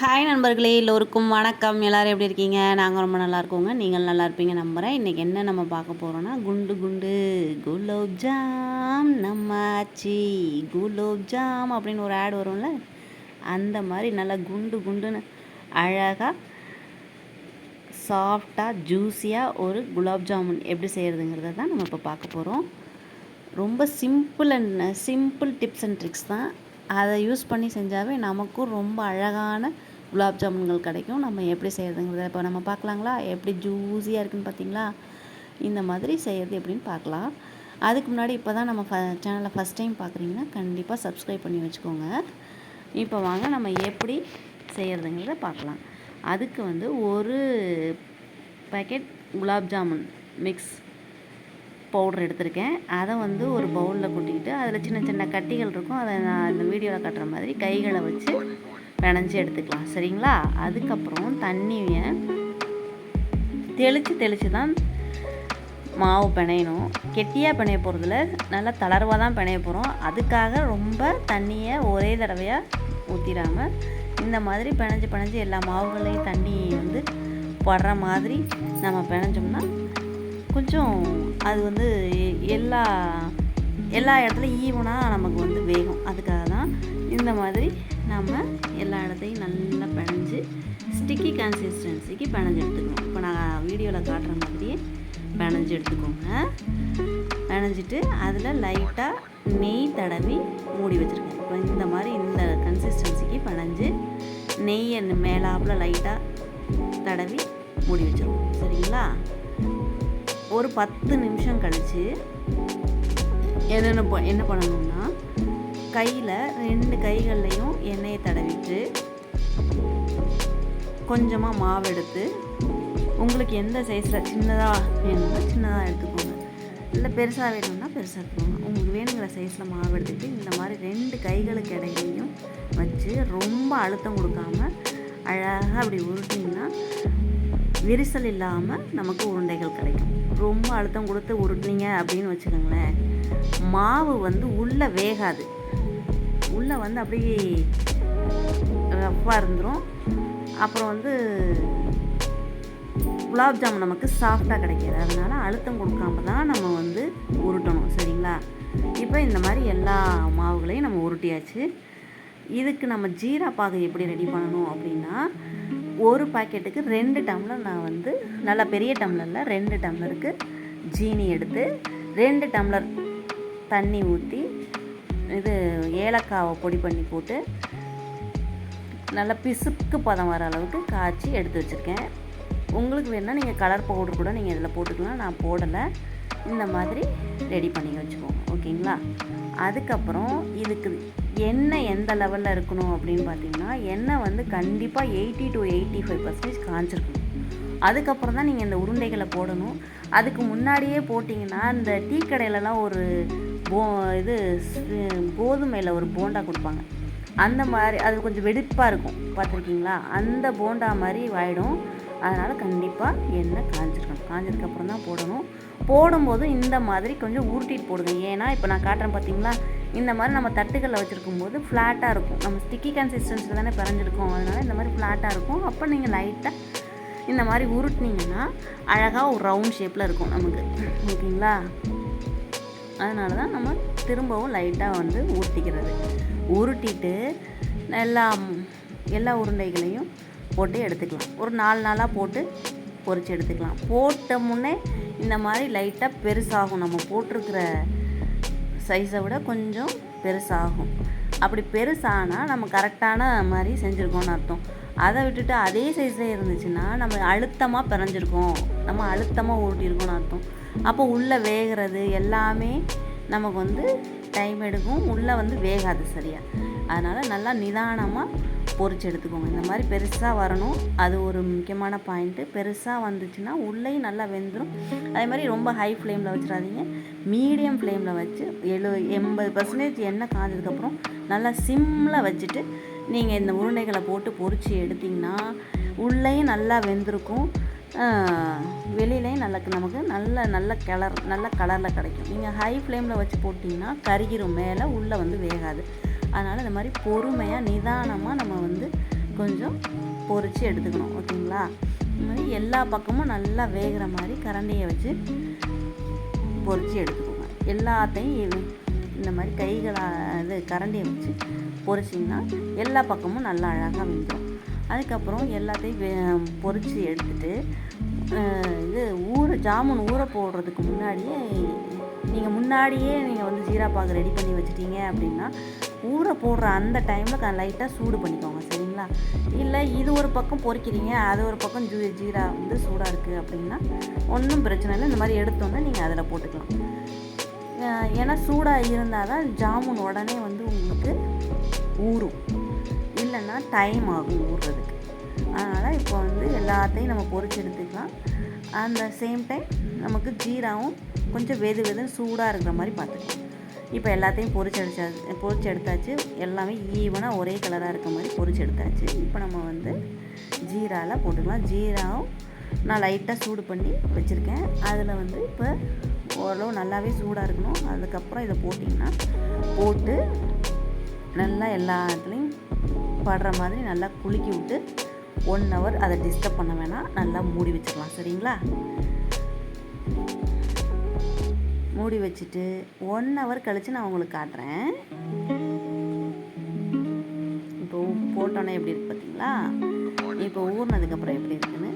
Hi நண்பர்களே. எல்லோருக்கும் வணக்கம். எல்லோரும் எப்படி இருக்கீங்க? நாங்கள் ரொம்ப நல்லா இருக்கோங்க. நீங்கள் நல்லா இருப்பீங்க நம்புகிறேன் இன்றைக்கி என்ன நம்ம பார்க்க போகிறோன்னா குண்டு குண்டு குலோப் ஜாம் நம்ம ஆச்சி குலோப் ஜாம் அப்படின்னு ஒரு ஆட் வரும்ல? அந்த மாதிரி நல்லா குண்டு குண்டுன்னு அழகாக சாஃப்டாக ஜூஸியாக ஒரு குலாப் ஜாமுன் எப்படி செய்கிறதுங்கிறத தான் நம்ம இப்போ பார்க்க போகிறோம் ரொம்ப simple and simple tips and tricks தான். அதை யூஸ் பண்ணி செஞ்சாவே நமக்கும் ரொம்ப அழகான குலாப் ஜாமுன்கள் கிடைக்கும். நம்ம எப்படி செய்கிறதுங்கிறத இப்போ நம்ம பார்க்கலாங்களா? எப்படி ஜூஸியாக இருக்குன்னு பார்த்தீங்களா? இந்த மாதிரி செய்கிறது எப்படின்னு பார்க்கலாம். அதுக்கு முன்னாடி இப்போ தான் நம்ம ஃப சேனலை ஃபஸ்ட் டைம் பார்க்குறீங்கன்னா கண்டிப்பாக சப்ஸ்கிரைப் பண்ணி வச்சுக்கோங்க. இப்போ வாங்க நம்ம எப்படி செய்கிறதுங்கிறத பார்க்கலாம். அதுக்கு வந்து ஒரு packet gulab jamun mix powder எடுத்திருக்கேன். அதை வந்து ஒரு பவுலில் கொட்டிக்கிட்டு அதில் சின்ன சின்ன கட்டிகள் இருக்கும். அதை நான் இந்த வீடியோவில் கட்டுற மாதிரி கைகளை வச்சு பிணைஞ்சி எடுத்துக்கலாம். சரிங்களா? அதுக்கப்புறம் தண்ணியை தெளித்து தெளித்து தான் மாவு பிணையணும். கெட்டியாக பிணைய போகிறதுல நல்லா தளர்வாக தான் பிணைய போகிறோம் அதுக்காக ரொம்ப தண்ணியை ஒரே தடவையாக ஊற்றிடாமல் இந்த மாதிரி பிணைஞ்சு பிணைஞ்சு எல்லா மாவுகளையும் தண்ணி வந்து படுற மாதிரி நம்ம பிணைஞ்சோம்னா கொஞ்சம் அது வந்து எல்லா எல்லா இடத்துலையும் ஈவனாக நமக்கு வந்து வேகும். அதுக்காக தான் இந்த மாதிரி நம்ம எல்லா இடத்தையும் நல்லா பிணைஞ்சு ஸ்டிக்கி கன்சிஸ்டன்சிக்கு பிணைஞ்சு எடுத்துக்கணும் இப்போ நான் வீடியோவில் காட்டுற மாதிரியே பிணைஞ்சு எடுத்துக்கோங்க. பிணைஞ்சிட்டு அதில் லைட்டாக நெய் தடவி மூடி வச்சுருக்கேன். இப்போ இந்த மாதிரி இந்த கன்சிஸ்டன்சிக்கு பிணைஞ்சு நெய்யை மேலாப்பில் லைட்டாக தடவி மூடி வச்சிருக்கோம் சரிங்களா? ஒரு பத்து நிமிஷம் கழித்து என்னென்ன என்ன பண்ணணும்னா கையில் ரெண்டு கைகள்லையும் எண்ணெயை தடவிட்டு கொஞ்சமாக மாவு எடுத்து உங்களுக்கு எந்த சைஸில் சின்னதாக வேணும்னா சின்னதாக எடுத்துக்கோங்க. இல்லை பெருசாக வேணும்னா பெருசாக எடுத்துக்கோங்க. உங்களுக்கு வேணுங்கிற சைஸில் மாவு எடுத்துட்டு இந்த மாதிரி ரெண்டு கைகளுக்கு இடையிலையும் வச்சு ரொம்ப அழுத்தம் கொடுக்காம அழகாக அப்படி உருட்டிங்கன்னா விரிசல் இல்லாமல் நமக்கு உருண்டைகள் கிடைக்கும். ரொம்ப அழுத்தம் கொடுத்து உருட்டினீங்க அப்படின்னு வச்சுக்கோங்களேன். மாவு வந்து உள்ளே வேகாது. உள்ளே வந்து அப்படியே ரஃப்பாக இருந்துடும் அப்புறம் வந்து குலாப் ஜாமுன் நமக்கு சாஃப்டாக கிடைக்கிது. அதனால் அழுத்தம் கொடுக்காம தான் நம்ம வந்து உருட்டணும் சரிங்களா? இப்போ இந்த மாதிரி எல்லா மாவுகளையும் நம்ம உருட்டியாச்சு. இதுக்கு நம்ம ஜீரா பாகை எப்படி ரெடி பண்ணணும் அப்படின்னா ஒரு பாக்கெட்டுக்கு ரெண்டு டம்ளர் நான் வந்து நல்லா பெரிய டம்ளரில் ரெண்டு டம்ளருக்கு ஜீனி எடுத்து ரெண்டு டம்ளர் தண்ணி ஊற்றி இது ஏலக்காவை பொடி பண்ணி போட்டு நல்லா பிசுக்கு பதம் வர அளவுக்கு காய்ச்சி எடுத்து வச்சுருக்கேன். உங்களுக்கு வேணால் நீங்கள் கலர் பவுடர் கூட நீங்கள் இதில் போட்டுக்கலாம். நான் போடலை. இந்த மாதிரி ரெடி பண்ணி வச்சுக்கோங்க. ஓகேங்களா? அதுக்கப்புறம் இதுக்கு எண்ணெய் எந்த லெவலில் இருக்கணும் அப்படின்னு பார்த்தீங்கன்னா எண்ணெய் வந்து கண்டிப்பாக eighty to eighty five percentage காஞ்சிருக்கணும். அதுக்கப்புறம் தான் நீங்கள் இந்த உருண்டைகளை போடணும். அதுக்கு முன்னாடியே போட்டிங்கன்னா இந்த டீ கடையிலலாம் ஒரு போ இது கோதுமையில் ஒரு போண்டா கொடுப்பாங்க. அந்த மாதிரி அது கொஞ்சம் வெடிப்பாக இருக்கும். பார்த்துருக்கீங்களா? அந்த போண்டா மாதிரி ஆகிடும் அதனால் கண்டிப்பாக எண்ணெய் காஞ்சிருக்கணும். காஞ்சதுக்கப்புறம் தான் போடணும். போடும்போது இந்த மாதிரி கொஞ்சம் உருட்டிட்டு போடுங்க. ஏன்னா இப்போ நான் காட்டுறேன் பார்த்தீங்களா? இந்த மாதிரி நம்ம தட்டுகளில் வச்சுருக்கும் போது ஃப்ளாட்டாக இருக்கும். நம்ம ஸ்டிக்கி கன்சிஸ்டன்சியில் தானே பிறஞ்சிருக்கோம். அதனால் இந்த மாதிரி ஃப்ளாட்டாக இருக்கும். அப்போ நீங்கள் லைட்டாக இந்த மாதிரி உருட்டினீங்கன்னா அழகாக ஒரு ரவுண்ட் ஷேப்பில் இருக்கும் நமக்கு. ஓகேங்களா? அதனால தான் நம்ம திரும்பவும் லைட்டாக வந்து ஊற்றிக்கிறது உருட்டிட்டு எல்லா எல்லா உருண்டைகளையும் போட்டு எடுத்துக்கலாம். ஒரு நாலு நாளாக போட்டு பொறிச்சு எடுத்துக்கலாம். போட்ட முன்னே இந்த மாதிரி லைட்டாக பெருசாகும். நம்ம போட்டிருக்கிற சைஸை விட கொஞ்சம் பெருசாகும். அப்படி பெருசானால் நம்ம கரெக்டான மாதிரி செஞ்சுருக்கோன்னு அர்த்தம். அதை விட்டுட்டு அதே சைஸே இருந்துச்சுன்னா நம்ம அழுத்தமாக பிறஞ்சிருக்கோம். நம்ம அழுத்தமாக ஊட்டியிருக்கோம்னு அர்த்தம். அப்போ உள்ளே வேகிறது எல்லாமே நமக்கு வந்து டைம் எடுக்கும். உள்ளே வந்து வேகாது சரியாக அதனால் நல்லா நிதானமாக பொறிச்சு எடுத்துக்கோங்க. இந்த மாதிரி பெருசாக வரணும். அது ஒரு முக்கியமான பாயிண்ட்டு பெருசாக வந்துச்சுன்னா உள்ளேயும் நல்லா வெந்துடும் அதே மாதிரி ரொம்ப ஹை ஃப்ளேமில் வச்சிடாதீங்க. மீடியம் ஃப்ளேமில் வச்சு எழு எண்பது பர்சன்டேஜ் எண்ணெய் காஞ்சதுக்கப்புறம் நல்லா சிம்மில் வச்சுட்டு நீங்கள் இந்த உருண்டைகளை போட்டு பொறிச்சு எடுத்திங்கன்னா உள்ளேயும் நல்லா வெந்திருக்கும். வெளியிலையும் நல்ல நமக்கு நல்ல நல்ல கலர் நல்ல கலரில் கிடைக்கும். நீங்கள் ஹை ஃப்ளேமில் வச்சு போட்டிங்கன்னா கருகிரும் மேலே உள்ளே வந்து வேகாது. அதனால் இந்த மாதிரி பொறுமையாக நிதானமாக நம்ம வந்து கொஞ்சம் பொறிச்சு எடுத்துக்கணும். ஓகேங்களா? இந்த மாதிரி எல்லா பக்கமும் நல்லா வேகிற மாதிரி கரண்டியை வச்சு பொரித்து எடுத்துக்கோங்க. எல்லாத்தையும் இந்த மாதிரி கைகளாக இது கரண்டியை வச்சு பொறிச்சிங்கன்னா எல்லா பக்கமும் நல்லா அழகாக வந்துடும் அதுக்கப்புறம் எல்லாத்தையும் பொறிச்சு எடுத்துகிட்டு எடுத்துட்டு இது ஊற ஜாமுன் ஊற போடுறதுக்கு முன்னாடியே நீங்கள் முன்னாடியே நீங்கள் வந்து ஜீரா பாகு ரெடி பண்ணி வச்சுட்டீங்க அப்படின்னா ஊற போடுற அந்த டைமில் லைட்டாக சூடு பண்ணிக்கோங்க சரிங்களா? இல்லை இது ஒரு பக்கம் பொறிக்கிறீங்க அது ஒரு பக்கம் ஜூ ஜீரா வந்து சூடாக இருக்குது அப்படின்னா ஒன்றும் பிரச்சனை இல்லை. இந்த மாதிரி எடுத்தோன்னே நீங்கள் அதில் போட்டுக்கலாம். ஏன்னா சூடாக இருந்தால் தான் ஜாமுன் உடனே வந்து உங்களுக்கு ஊறும். இல்லைன்னா டைம் ஆகும் ஊறுறதுக்கு அதனால் இப்போ வந்து எல்லாத்தையும் நம்ம பொரிச்சு எடுத்துக்கலாம். அந்த சேம் டைம் நமக்கு ஜீராவும் கொஞ்சம் வெது வெதுன்னு சூடாக இருக்கிற மாதிரி பார்த்துக்கலாம். இப்போ எல்லாத்தையும் பொறிச்சு அடிச்சா பொறிச்சு எடுத்தாச்சு. எல்லாமே ஈவனாக ஒரே கலராக இருக்க மாதிரி பொறிச்சு எடுத்தாச்சு. இப்போ நம்ம வந்து ஜீராவில் போட்டுக்கலாம். ஜீராவும் நான் லைட்டாக சூடு பண்ணி வச்சுருக்கேன். அதில் வந்து இப்போ ஓரளவு நல்லாவே சூடாக இருக்கணும். அதுக்கப்புறம் இதை போட்டிங்கன்னா போட்டு நல்லா எல்லா இடத்துலையும் படுற மாதிரி நல்லா குலுக்கி விட்டு ஒன் ஹவர் அதை டிஸ்டர்ப் பண்ண வேணாம். நல்லா மூடி வச்சிடலாம். சரிங்களா? மூடி வச்சுட்டு ஒன் ஹவர் கழித்து நான் உங்களுக்கு காட்டுறேன். இப்போ போட்டோன்னே எப்படி இருக்கு பார்த்தீங்களா? இப்போ ஊறினதுக்கப்புறம் எப்படி இருக்குன்னு?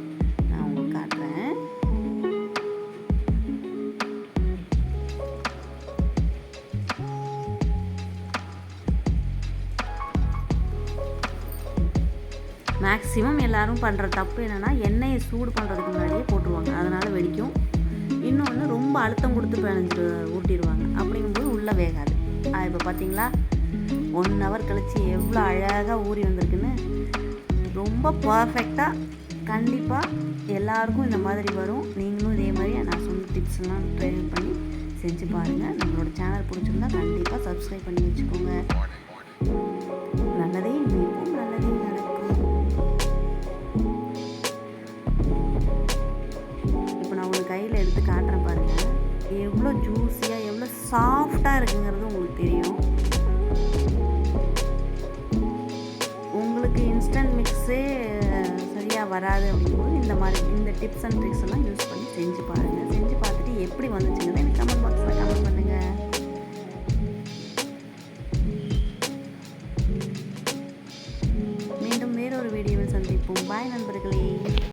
மேக்ஸிமம் எல்லாரும் பண்ணுற தப்பு என்னென்னா எண்ணெயை சூடு பண்ணுறதுக்கு முன்னாடியே போட்டுருவாங்க. அதனால் வெடிக்கும். இன்னொன்று ரொம்ப அழுத்தம் கொடுத்து பிணைஞ்சிட்டு ஊட்டிடுவாங்க. அப்படிங்கும்போது உள்ளே வேகாது. இப்போ பார்த்தீங்களா ஒன் ஹவர் கழித்து எவ்வளோ அழகாக ஊறி வந்திருக்குன்னு. ரொம்ப பர்ஃபெக்டாக கண்டிப்பாக எல்லாருக்கும் இந்த மாதிரி வரும். நீங்களும் இதே மாதிரி நான் சொன்ன டிப்ஸ்லாம் ட்ரை பண்ணி செஞ்சு பாருங்கள் நம்மளோட சேனல் பிடிச்சிருந்தா கண்டிப்பாக சப்ஸ்கிரைப் பண்ணி வச்சுக்கோங்க. நல்லதே நினைப்போம். எடுத்து காட்டுறேன் பாருங்கள் எவ்வளோ ஜூஸியாக எவ்வளோ சாஃப்டாக இருக்குங்கிறது உங்களுக்கு தெரியும். உங்களுக்கு இன்ஸ்டன்ட் மிக்ஸே சரியாக வராது அப்படிங்கும்போது இந்த மாதிரி இந்த டிப்ஸ் அண்ட் ட்ரிக்ஸ் எல்லாம் யூஸ் பண்ணி செஞ்சு பாருங்கள் செஞ்சு பார்த்துட்டு எப்படி வந்துச்சுங்கிறத எனக்கு கமெண்ட் பாக்ஸில் கமெண்ட் பண்ணுங்கள் மீண்டும் வேறொரு வீடியோவில் சந்திப்போம். பாய் நண்பர்களே.